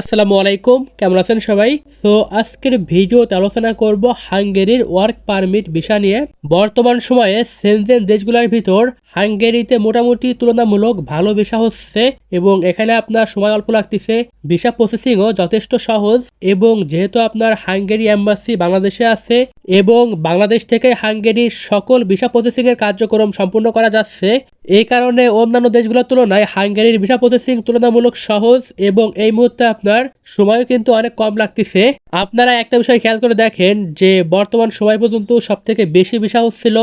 আসসালামু আলাইকুম, কেমন আছেন সবাই? সো আজকের ভিডিওতে আলোচনা করব হাঙ্গেরির ওয়ার্ক পারমিট ভিসা নিয়ে। বর্তমান সময়ে সেনজেন দেশগুলোর ভিতর হাঙ্গেরিতে মোটামুটি তুলনামূলক ভালো ভিসা হচ্ছে এবং এখানে আপনার সময় অল্প লাগতেছে। ভিসা প্রসেসিংও যথেষ্ট সহজ এবং যেহেতু আপনার হাঙ্গেরি এম্বাসি বাংলাদেশে আছে এবং বাংলাদেশ থেকে হাঙ্গেরির সকল ভিসা প্রসেসিংয়ের কার্যক্রম সম্পূর্ণ করা যাচ্ছে, এই কারণে অন্যান্য দেশগুলোর তুলনায় হাঙ্গেরির ভিসা প্রসেসিং তুলনামূলক সহজ এবং এই মুহূর্তে আপনার সময়ও কিন্তু অনেক কম লাগতেছে। আপনারা একটা বিষয় খেয়াল করে দেখেন যে বর্তমান সময় পর্যন্ত সব থেকে বেশি ভিসা হচ্ছিল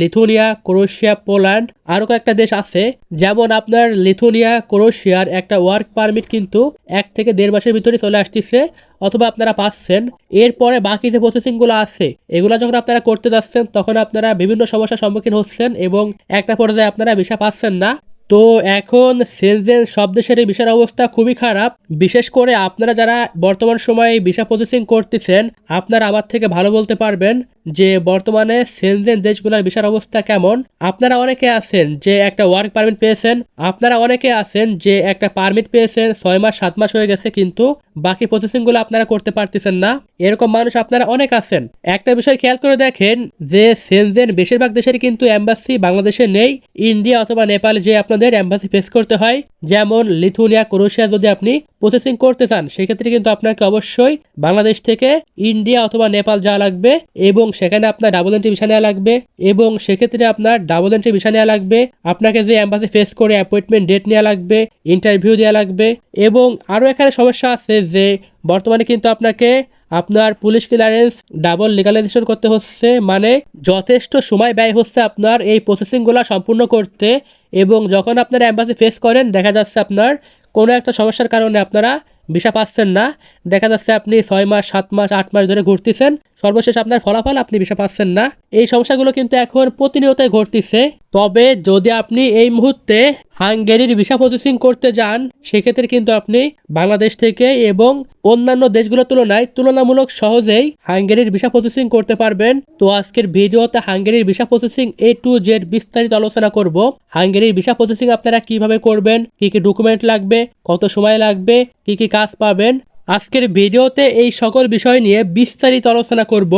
লিথুনিয়া, ক্রোয়েশিয়া, পোল্যান্ড, আরও কয়েকটা দেশ আছে। যেমন আপনার লিথুনিয়া, ক্রোয়েশিয়ার একটা ওয়ার্ক পারমিট কিন্তু এক থেকে দেড় মাসের ভিতরে চলে আসতেছে অথবা আপনারা পাচ্ছেন। এরপরে বাকি যে প্রসেসিংগুলো আছে, এগুলো যখন আপনারা করতে যাচ্ছেন, তখন আপনারা বিভিন্ন সমস্যার সম্মুখীন হচ্ছেন এবং একটা পর্যায়ে আপনারা ভিসা পাচ্ছেন না। তো এখন সেলজেন সব দেশেরই ভিসার অবস্থা খুবই খারাপ। বিশেষ করে আপনারা যারা বর্তমান সময়ে ভিসা প্রসেসিং করতেছেন, আপনারা আমার থেকে ভালো বলতে পারবেন। যে বর্তমানে সেনজেন দেশগুলোর ভিসার অবস্থা কেমন? আপনারা অনেকে আছেন যে একটা ওয়ার্ক পারমিট পেয়েছেন, আপনারা অনেকে আছেন যে একটা পারমিট পেয়েছেন, ছয় মাস, সাত মাস হয়ে গেছে কিন্তু বাকি প্রসেসিংগুলো আপনারা করতে পারতেছেন না। এরকম মানুষ আপনারা অনেক আছেন। একটা বিষয় খেয়াল করে দেখেন যে সেনজেন বেশিরভাগ দেশের কিন্তু অ্যাম্বাসি বাংলাদেশে নেই, ইন্ডিয়া অথবা নেপাল যে আপনাদের অ্যাম্বাসি ফেস করতে হয়, যেমন লিথুনিয়া, ক্রোয়েশিয়া যদি আপনি প্রসেসিং করতে চান, সেক্ষেত্রে কিন্তু আপনাকে অবশ্যই বাংলাদেশ থেকে ইন্ডিয়া অথবা নেপাল যাওয়া লাগবে এবং সেখানে আপনার ডাবল এন্ট্রি ভিসা নেওয়া লাগবে এবং সেক্ষেত্রে আপনার ডাবল এন্ট্রি ভিসা নেওয়া লাগবে। আপনাকে যে অ্যাম্বাসি ফেস করে অ্যাপয়েন্টমেন্ট ডেট নেওয়া লাগবে ইন্টারভিউ দেওয়া লাগবে এবং আরও এখানে সমস্যা আছে যে বর্তমানে কিন্তু আপনাকে আপনার পুলিশ ক্লিয়ারেন্স ডাবল লিগালাইজেশন করতে হচ্ছে। মানে যথেষ্ট সময় ব্যয় হচ্ছে আপনার এই প্রসেসিংগুলো সম্পূর্ণ করতে এবং যখন আপনারা অ্যাম্বাসি ফেস করেন, দেখা যাচ্ছে আপনার কোনো একটা সমস্যার কারণে আপনারা ভিসা পাচ্ছেন না। দেখা যাচ্ছে আপনি ছয় মাস, সাত মাস, আট মাস ধরে ঘুরতেছেন। সর্বশেষ আপনার ফলাফল, আপনি ভিসা পাচ্ছেন না। এই সমস্যাগুলো কিন্তু এখন প্রতিনিয়তই ঘটতেছে। তবে যদি আপনি এই মুহূর্তে হাঙ্গেরির ভিসা প্রসেসিং করতে যান, সেক্ষেত্রে কিন্তু আপনি বাংলাদেশ থেকে এবং অন্যান্য দেশগুলোর তুলনায় তুলনামূলক সহজেই হাঙ্গেরির ভিসা প্রসেসিং করতে পারবেন। তো আজকের ভিডিওতে হাঙ্গেরির visa processing A to Z বিস্তারিত আলোচনা করব। হাঙ্গেরির ভিসা প্রসেসিং আপনারা কীভাবে করবেন, কি কি ডকুমেন্ট লাগবে, কত সময় লাগবে, কি কি কাজ পাবেন। আজকের ভিডিওতে এই সকল বিষয় নিয়ে বিস্তারিত আলোচনা করব।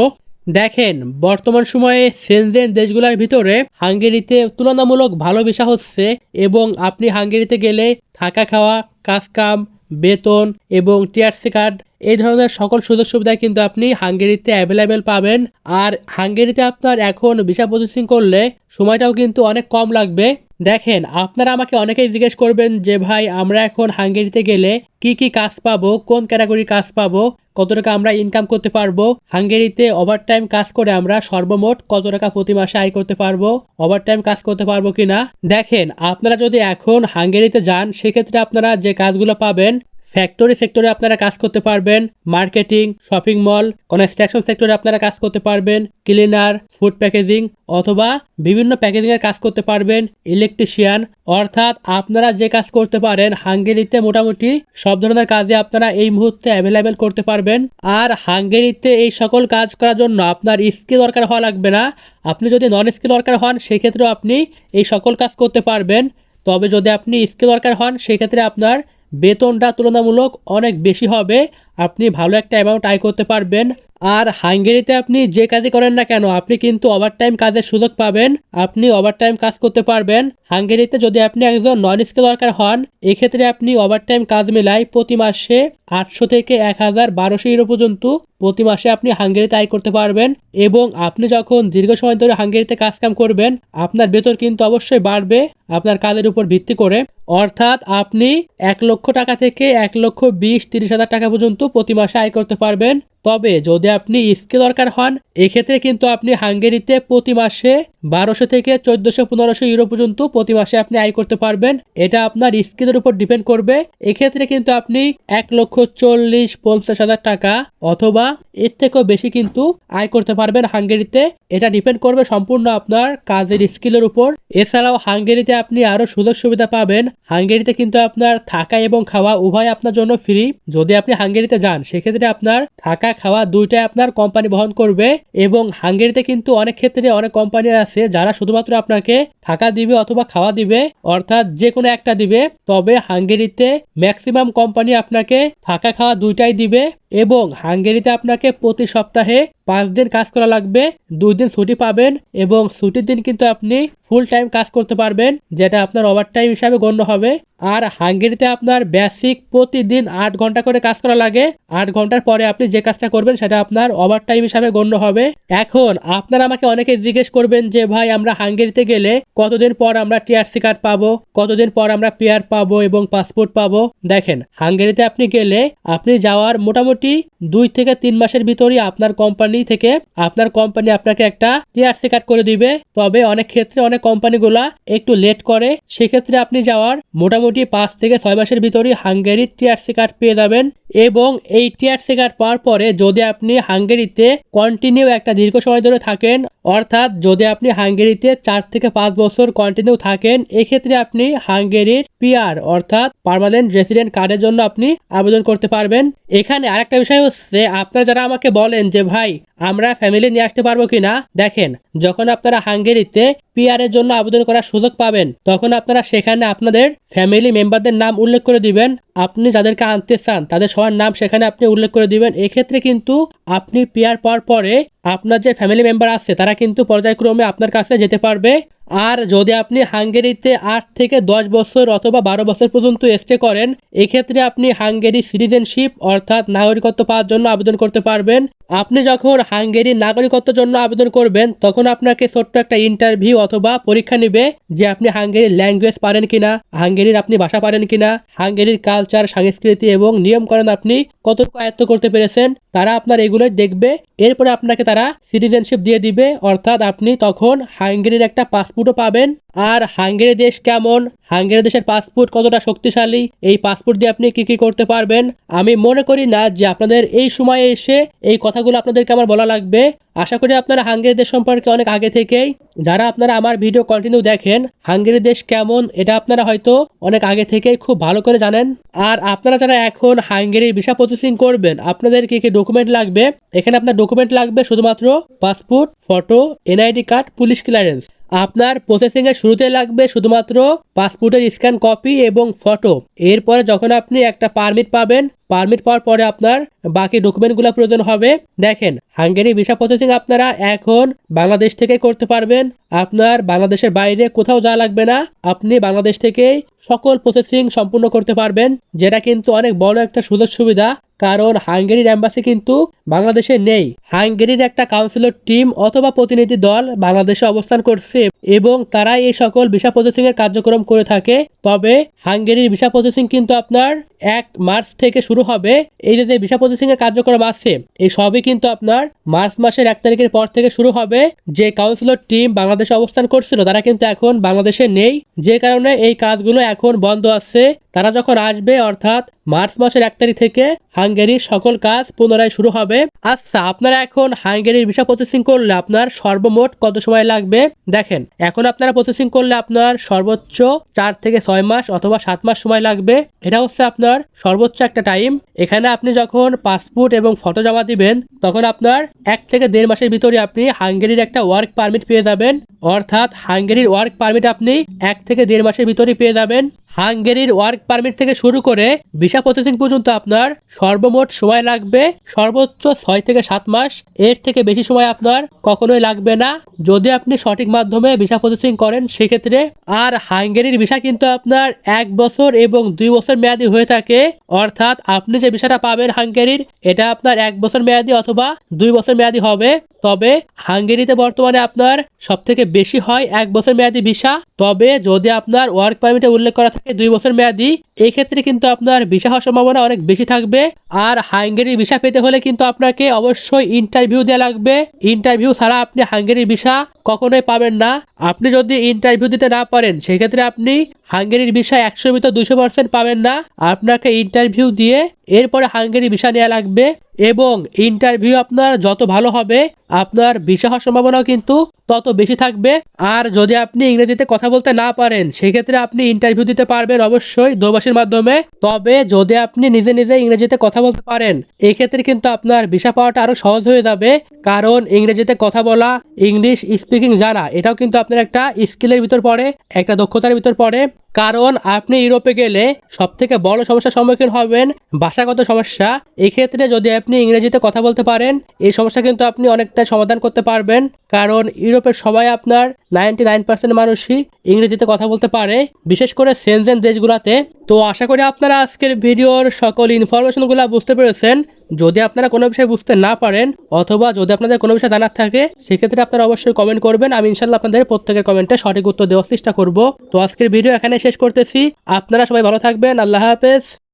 দেখেন, বর্তমান সময়ে সেনজেন দেশগুলোর ভিতরে হাঙ্গেরিতে তুলনামূলক ভালো ভিসা হচ্ছে এবং আপনি হাঙ্গেরিতে গেলে থাকা খাওয়া কাজ কাম বেতন এবং টিআরসি কার্ড এই ধরনের সকল সুযোগ সুবিধা কিন্তু আপনি হাঙ্গেরিতে অ্যাভেলেবেল পাবেন। আর হাঙ্গেরিতে আপনার এখন ভিসা প্রসেসিং করলে সময়টাও কিন্তু অনেক কম লাগবে। দেখেন, আপনারা আমাকে অনেকেই জিজ্ঞেস করবেন যে, ভাই, আমরা এখন হাঙ্গেরিতে গেলে কি কি কাজ পাবো? কোন ক্যাটাগরি কাজ পাবো? কত টাকা আমরা ইনকাম করতে পারব? হাঙ্গেরিতে ওভারটাইম কাজ করে আমরা সর্বমোট কত টাকা প্রতি মাসে আয় করতে পারব? ওভারটাইম কাজ করতে পারব কিনা? দেখেন, আপনারা যদি এখন হাঙ্গেরিতে যান, সেক্ষেত্রে আপনারা যে কাজগুলো পাবেন ফ্যাক্টরি সেক্টরে আপনারা কাজ করতে পারবেন, মার্কেটিং, শপিং মল, কনস্ট্রাকশন সেক্টরে আপনারা কাজ করতে পারবেন, ক্লিনার, ফুড প্যাকেজিং অথবা বিভিন্ন প্যাকেজিংয়ের কাজ করতে পারবেন, ইলেকট্রিশিয়ান। অর্থাৎ আপনারা যে কাজ করতে পারেন, হাঙ্গেরিতে মোটামুটি সব ধরনের কাজে আপনারা এই মুহূর্তে অ্যাভেলেবেল করতে পারবেন। আর হাঙ্গেরিতে এই সকল কাজ করার জন্য আপনার স্কিল দরকার হওয়া লাগবে না। আপনি যদি নন স্কিল দরকার হন, সেক্ষেত্রেও আপনি এই সকল কাজ করতে পারবেন। তবে যদি আপনি স্কিল দরকার হন, সেক্ষেত্রে আপনার বেতনটা তুলনামূলক অনেক বেশি হবে। আপনি ভালো একটা অ্যামাউন্ট আয় করতে পারবেন। আর হাঙ্গেরিতে আপনি যে কাজই করেন না কেন, আপনি কিন্তু ওভারটাইম কাজের সুযোগ পাবেন, আপনি ওভারটাইম কাজ করতে পারবেন। হাঙ্গেরিতে যদি আপনি একজন নন স্কিল ওয়ার্কার হন, এক্ষেত্রে আপনি ওভারটাইম কাজ মেলায় প্রতি মাসে আটশো থেকে এক হাজার বারোশো ইউরো পর্যন্ত প্রতি মাসে আপনি হাঙ্গেরিতে আয় করতে পারবেন এবং আপনি যখন দীর্ঘ সময় ধরে হাঙ্গেরিতে কাজ কাম করবেন, আপনার বেতন কিন্তু অবশ্যই বাড়বে আপনার কাজের উপর ভিত্তি করে। অর্থাৎ আপনি এক লক্ষ টাকা থেকে এক লক্ষ বিশ তিরিশ হাজার টাকা পর্যন্ত প্রতি মাসে আয় করতে পারবেন। তবে যদি আপনি স্কিল দরকার হন, এক্ষেত্রে কিন্তু আপনি হাঙ্গেরিতে প্রতি মাসে বারোশো থেকে চোদ্দশো পনেরোশো ইউরো পর্যন্ত প্রতি মাসে আপনি আয় করতে পারবেন। এটা আপনার স্কিলের উপর ডিপেন্ড করবে। এক্ষেত্রে কিন্তু আপনি এক লক্ষ চল্লিশ পঞ্চাশ হাজার টাকা অথবা এর থেকেও বেশি কিন্তু আয় করতে পারবেন হাঙ্গেরিতে। এটা ডিপেন্ড করবে সম্পূর্ণ আপনার কাজের স্কিলের উপর। এছাড়াও হাঙ্গেরিতে আপনি আরও সুযোগ সুবিধা পাবেন। হাঙ্গেরিতে কিন্তু আপনার থাকা এবং খাওয়া উভয় আপনার জন্য ফ্রি। যদি আপনি হাঙ্গেরিতে যান, সেক্ষেত্রে আপনার থাকা খাওয়া দুইটাই আপনার কোম্পানি বহন করবে এবং হাঙ্গেরিতে কিন্তু অনেক ক্ষেত্রে অনেক কোম্পানি আছে যারা শুধুমাত্র আপনাকে থাকা দিবে অথবা খাওয়া দিবে, অর্থাৎ যে কোনো একটা দিবে। তবে হাঙ্গেরিতে ম্যাক্সিমাম কোম্পানি আপনাকে থাকা খাওয়া দুইটাই দিবে। এবং হাঙ্গেরিতে আপনাকে প্রতি সপ্তাহে পাঁচ দিন কাজ করা লাগবে, দুই দিন ছুটি পাবেন এবং ছুটির দিন কিন্তু আপনি ফুল টাইম কাজ করতে পারবেন, যেটা আপনার ওভার টাইম হিসাবে গণ্য হবে। আর হাঙ্গেরিতে আপনার বেসিক প্রতিদিন আট ঘণ্টা করে কাজ করা লাগে, আট ঘণ্টার পরে আপনি যে কাজটা করবেন সেটা আপনার ওভার টাইম হিসাবে গণ্য হবে। এখন আপনারা আমাকে অনেকে জিজ্ঞেস করবেন যে, ভাই, আমরা হাঙ্গেরিতে গেলে কতদিন পর আমরা টিআরসি কার্ড পাবো? কতদিন পর আমরা পিআর পাবো এবং পাসপোর্ট পাবো? দেখেন, হাঙ্গেরিতে আপনি গেলে আপনি যাওয়ার মোটামুটি দুই থেকে তিন মাসের ভিতরেই আপনার কোম্পানি থেকে আপনার কোম্পানি আপনাকে একটা টিআরসি কার্ড করে দিবে। তবে অনেক ক্ষেত্রে অনেক কোম্পানিগুলা একটু লেট করে। সেক্ষেত্রে আপনি যাওয়ার মোটামুটি পাঁচ থেকে ছয় মাসের ভিতরেই হাঙ্গেরির টিআরসি কার্ড পেয়ে যাবেন এবং এই টিআরসি কার্ড পাওয়ার পরে যদি আপনি হাঙ্গেরিতে কন্টিনিউ একটা দীর্ঘ সময় ধরে থাকেন, অর্থাৎ যদি আপনি হাঙ্গেরিতে চার থেকে পাঁচ বছর কন্টিনিউ থাকেন, এক্ষেত্রে আপনি হাঙ্গেরির পিআর অর্থাৎ পার্মানেন্ট রেসিডেন্ট কার্ডের জন্য আপনি আবেদন করতে পারবেন। এখানে আরেকটা বিষয় হচ্ছে, আপনারা যারা আমাকে বলেন যে, ভাই, আমরা ফ্যামিলি নিয়ে আসতে পারব কিনা? দেখেন, যখন আপনারা হাঙ্গেরিতে পিআরের জন্য আবেদন করার সুযোগ পাবেন, তখন আপনারা সেখানে আপনাদের ফ্যামিলি মেম্বারদের নাম উল্লেখ করে দিবেন। আপনি যাদেরকে আনতে চান, তাদের সবার নাম সেখানে আপনি উল্লেখ করে দিবেন। এক্ষেত্রে কিন্তু আপনি পিআর পাওয়ার পরে আপনার যে ফ্যামিলি মেম্বার আছে, তারা কিন্তু পর্যায়ক্রমে আপনার কাছে যেতে পারবে। আর যদি আপনি হাঙ্গেরিতে আট থেকে দশ বছর অথবা বারো বছর পর্যন্ত স্টে করেন, এক্ষেত্রে আপনি হাঙ্গেরি সিটিজেনশিপ অর্থাৎ নাগরিকত্ব পাওয়ার জন্য আবেদন করতে পারবেন। আপনি যখন হাঙ্গেরির নাগরিকত্বের জন্য আবেদন করবেন, তখন আপনাকে ছোট্ট একটা ইন্টারভিউ অথবা পরীক্ষা নিবে যে আপনি হাঙ্গেরির ল্যাঙ্গুয়েজ পারেন কিনা, হাঙ্গেরির আপনি ভাষা পারেন কিনা, হাঙ্গেরির কালচার সংস্কৃতি এবং নিয়মকরণ আপনি কতটুকু আয়ত্ত করতে পেরেছেন, তারা আপনার এগুলোই দেখবে। এরপরে আপনাকে তারা সিটিজেনশিপ দিয়ে দিবে, অর্থাৎ আপনি তখন হাঙ্গেরির একটা পাসপোর্টও পাবেন। আর হাঙ্গেরি দেশ কেমন? হাঙ্গেরি দেশের পাসপোর্ট কতটা শক্তিশালী? এই পাসপোর্ট দিয়ে আপনি কি কি করতে পারবেন? আমি মনে করি না যে আপনাদের এই সময়ে এসে এই কথাগুলো আপনাদেরকে আমার বলা লাগবে। আশা করি আপনারা হাঙ্গেরি দেশ সম্পর্কে অনেক আগে থেকেই, যারা আপনারা আমার ভিডিও কন্টিনিউ দেখেন, হাঙ্গেরি দেশ কেমন, এটা আপনারা হয়তো অনেক আগে থেকেই খুব ভালো করে জানেন। আর আপনারা যারা এখন হাঙ্গেরির ভিসা প্রসেসিং করবেন, আপনাদের কি কি ডকুমেন্ট লাগবে? এখানে আপনার ডকুমেন্ট লাগবে শুধুমাত্র passport photo NID card police clearance আপনার প্রসেসিং এর শুরুতে লাগবে শুধুমাত্র পাসপোর্টের স্ক্যান কপি এবং ফটো এরপরে যখন আপনি একটা পারমিট পাবেন পারমিট পাওয়ার পরে আপনার বাকি ডকুমেন্টগুলো প্রয়োজন হবে। দেখেন, হাঙ্গেরি ভিসা প্রসেসিং আপনারা এখন বাংলাদেশ থেকে করতে পারবেন। আপনার বাংলাদেশের বাইরে কোথাও যাওয়া লাগবে না। আপনি বাংলাদেশ থেকেই সকল প্রসেসিং সম্পূর্ণ করতে পারবেন, যেটা কিন্তু অনেক বড় একটা সুযোগ সুবিধা, কারণ হাঙ্গেরির অ্যাম্বাসি কিন্তু বাংলাদেশে নেই। হাঙ্গেরির একটা কাউন্সিলর টিম অথবা প্রতিনিধি দল বাংলাদেশে অবস্থান করছে এবং তারা এই সকল ভিসা প্রসেসিং এর কার্যক্রম করে থাকে। তবে হাঙ্গেরির ভিসা প্রসেসিং কিন্তু আপনার এক মার্চ থেকে শুরু হবে, এই যে ভিসা প্রসেসিং এর কার্যক্রম আছে, এই সবই কিন্তু আপনার মার্চ মাসের এক তারিখের পর থেকে শুরু হবে। যে কাউন্সিলর টিম বাংলাদেশে অবস্থান করছিল, তারা কিন্তু এখন বাংলাদেশে নেই। যে কারণে এই কাজগুলো এখন বন্ধ আছে। তারা যখন আসবে, অর্থাৎ মার্চ মাসের এক তারিখ থেকে হাঙ্গেরির সকল কাজ পুনরায় শুরু হবে। আচ্ছা আপনারা এখন হাঙ্গেরির ভিসা প্রসেসিং করলে আপনার সর্বমোট কত সময় লাগবে? দেখেন, এখন আপনারা প্রসেসিং করলে আপনার সর্বোচ্চ চার থেকে ছয় মাস অথবা সাত মাস সময় লাগবে। এটা হচ্ছে আপনার সর্বোচ্চ একটা টাইম। এখানে আপনি যখন পাসপোর্ট এবং ফটো জমা দিবেন, তখন আপনার এক থেকে দেড় মাসের ভিতরে আপনি হাঙ্গেরির একটা ওয়ার্ক পারমিট পেয়ে যাবেন। অর্থাৎ হাঙ্গেরির ওয়ার্ক পারমিট আপনি এক থেকে দেড় মাসের ভিতরে পেয়ে যাবেন। হাঙ্গেরির ওয়ার্ক পারমিট থেকে শুরু করে ভিসা প্রসেসিং পর্যন্ত আপনার সর্বমোট সময় লাগবে সর্বোচ্চ ছয় থেকে সাত মাস। এর থেকে বেশি সময় আপনার কখনোই লাগবে না। যদি আপনি সঠিক মাধ্যমে ভিসা প্রসেসিং করেন, সেক্ষেত্রে আর হাঙ্গেরির ভিসা কিন্তু আপনার এক বছর এবং দুই বছর মেয়াদি হয়ে থাকে। অর্থাৎ আপনি যে ভিসাটা পাবেন হাঙ্গেরির, এটা আপনার এক বছর মেয়াদি অথবা দুই বছর মেয়াদি হবে। তবে হাঙ্গেরিতে বর্তমানে আপনার সব থেকে বেশি হয় এক বছর মেয়াদি ভিসা। তবে যদি আপনার ওয়ার্ক পারমিটে উল্লেখ করা থাকে দুই বছর মেয়াদি এই ক্ষেত্রে কিন্তু আপনার ভিসা হওয়ার সম্ভাবনা অনেক বেশি থাকবে। আর হাঙ্গেরির ভিসা পেতে হলে কিন্তু আপনাকে অবশ্যই ইন্টারভিউ দেওয়া লাগবে। ইন্টারভিউ ছাড়া আপনি হাঙ্গেরির ভিসা কখনোই পাবেন না। আপনি যদি ইন্টারভিউ দিতে না পারেন, সেক্ষেত্রে আপনি হাঙ্গেরির ভিসা একশো ভিতর দুশো পার্সেন্ট পাবেন না। আপনাকে ইন্টারভিউ দিয়ে এরপরে হাঙ্গেরি ভিসা নেওয়া লাগবে এবং ইন্টারভিউ আপনার যত ভালো হবে, আপনার ভিসা হওয়ার সম্ভাবনাও কিন্তু তত বেশি থাকবে। আর যদি আপনি ইংরেজিতে কথা বলতে না পারেন, সেক্ষেত্রে আপনি ইন্টারভিউ দিতে পারবেন অবশ্যই দোবাসীর মাধ্যমে। তবে যদি আপনি নিজে নিজে ইংরেজিতে কথা বলতে পারেন, এক্ষেত্রে কিন্তু আপনার ভিসা পাওয়াটা আরও সহজ হয়ে যাবে। কারণ ইংরেজিতে কথা বলা, ইংলিশ স্পিকিং জানা, এটাও কিন্তু আপনার একটা স্কিলের ভিতর পড়ে, একটা দক্ষতার ভিতর পড়ে। কারণ আপনি ইউরোপে গেলে সব থেকে বড় সমস্যার সম্মুখীন হবেন ভাষাগত সমস্যা, এক্ষেত্রে যদি আপনি ইংরেজিতে কথা বলতে পারেন, এই সমস্যা কিন্তু আপনি অনেকটা সমাধান করতে পারবেন। কারণ ইউরোপের সবাই আপনার নাইনটি নাইন পার্সেন্ট মানুষই ইংরেজিতে কথা বলতে পারে, বিশেষ করে সেনজেন দেশগুলোতে। তো আশা করি আপনারা আজকের ভিডিওর সকল ইনফরমেশনগুলো বুঝতে পেরেছেন। যদি আপনারা কোনো বিষয় বুঝতে না পারেন, অথবা যদি আপনাদের কোনো বিষয় জানার থাকে, সেক্ষেত্রে আপনারা অবশ্যই কমেন্ট করবেন। আমি ইনশাল্লাহ আপনাদের প্রত্যেকের কমেন্টে সঠিক উত্তর দেওয়ার চেষ্টা করব। তো আজকের ভিডিও এখানে শেষ করতেছি। আপনারা সবাই ভালো থাকবেন। আল্লাহ হাফেজ।